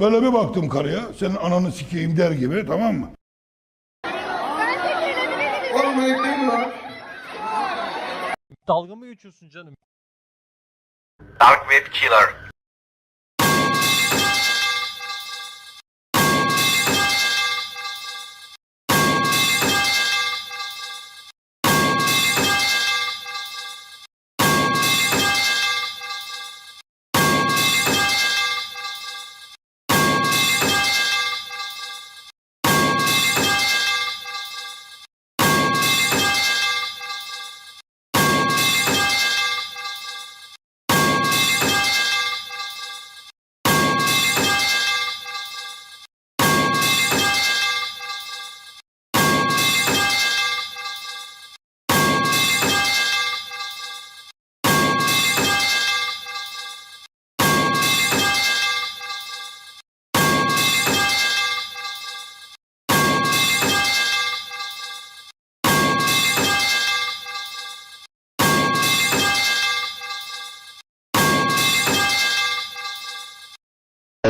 Böyle bir baktım karıya. Senin ananı sikeyim der gibi tamam mı? Oğlum ayıp değil mi lan? Dalga mı geçiyorsun canım? Dark Web Killer.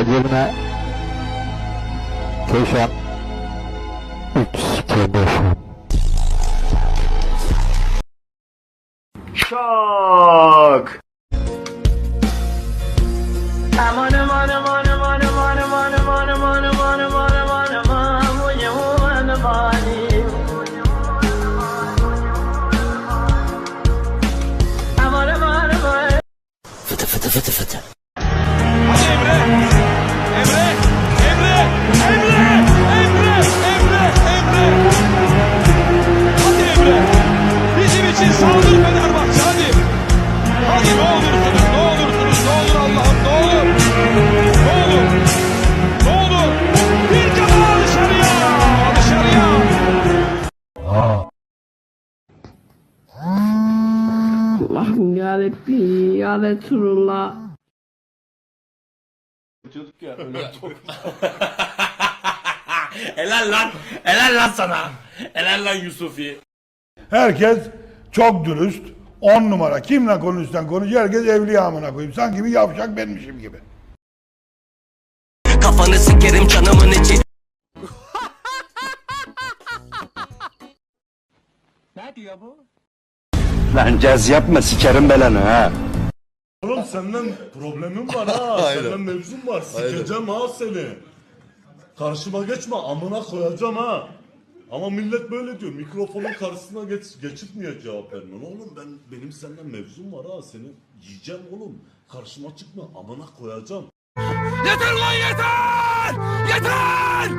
Edirne Keşan 3 Keşan Şok. Ya Resulullah. Helal lan. Helal lan sana. Helal lan Yusufi. Herkes çok dürüst. On numara. Kimle konuşsan konuş. Herkes evliya amına koyayım. Sanki bir yavşak benmişim gibi. Kafanı sikerim canımın içi. Lan caz yapma sikerim belanı ha Oğlum senden problemim var ha. senden mevzum var. Sikeceğim ha seni. Karşıma geçme amına koyacağım ha. Ama millet böyle diyor. Mikrofonun karşısına geç, geçirtmiyor cevap vermen. Oğlum ben benim senden mevzum var ha. Seni yiyeceğim oğlum. Karşıma çıkma amına koyacağım. Yeter lan yeter. Yeter.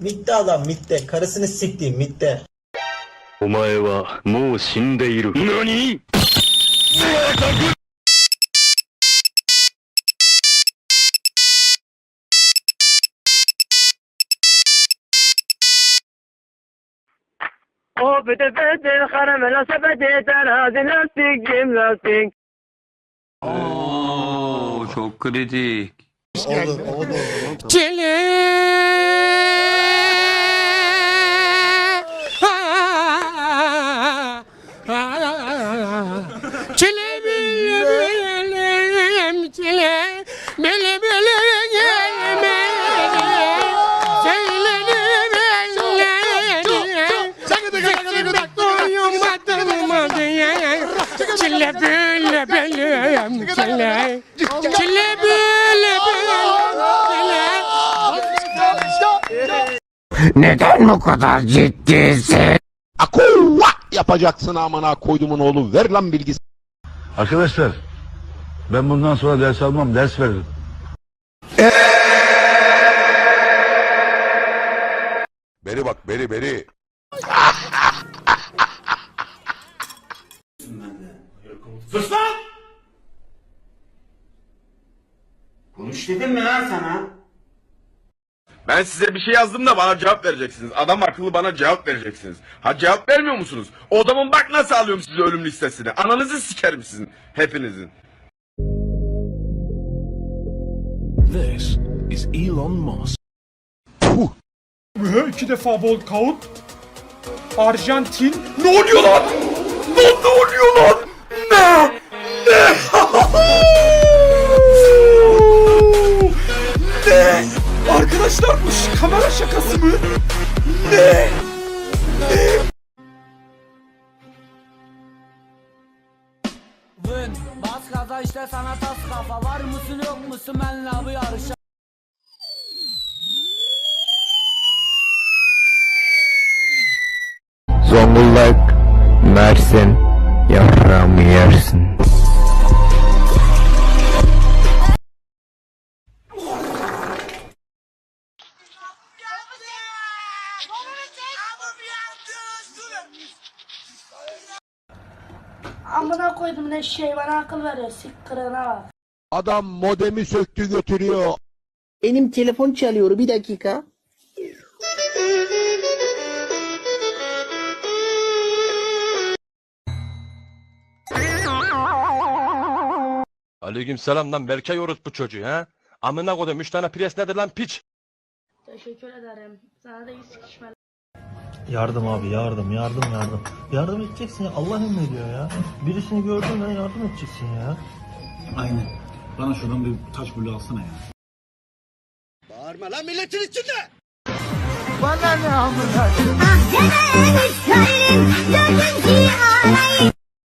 Mitte adam mitte. Karısını sikti mitte. お前はもう死んでいる何 O bete bete karamela sepeti terazi lastik cim lastik. Oo çok kritik. Olur, o da olur. Çile çile Çile bile bilim Neden bu kadar ciddisin? Akuva yapacaksın amına koydumun oğlu ver lan bilgisi Arkadaşlar ben bundan sonra ders almam ders veririm. Beri bak beri beri. Sus lan. Konuş dedim mi lan sana? Ben size bir şey yazdım da bana cevap vereceksiniz. Adam akıllı bana cevap vereceksiniz. Ha cevap vermiyor musunuz? O adamın bak nasıl alıyorum size ölüm listesini. Ananızı sikerim sizin. Hepinizin. This is Elon Musk. İki defa Volkaut. Arjantin. Ne oluyor lan? Ne, ne oluyor lan? Ne? ne? Arkadaşlar bu kamera şakası mı? Ne? Vın bas gaza işte sana tas kafa. Var mısın yok musun? Benle bu yarışa. Zonguldak, Mersin, Amına koydum ne şey bana akıl veriyor siktirine bak Adam modemi söktü götürüyor. Benim telefon çalıyor bir dakika. Aleyküm selam lan Berkay bu çocuğu ha. Amına koydum 3 tane pres nedir lan piç? Teşekkür ederim sana da iyi sikişmeler Yardım abi yardım yardım yardım. Yardım edeceksin ya Allah emrediyor ya. Birisini gördün ya yardım edeceksin ya. Aynen. Bana şuradan bir taş bulu alsana ya. Bağırma lan milletin içinde. Bana ne amına Ah,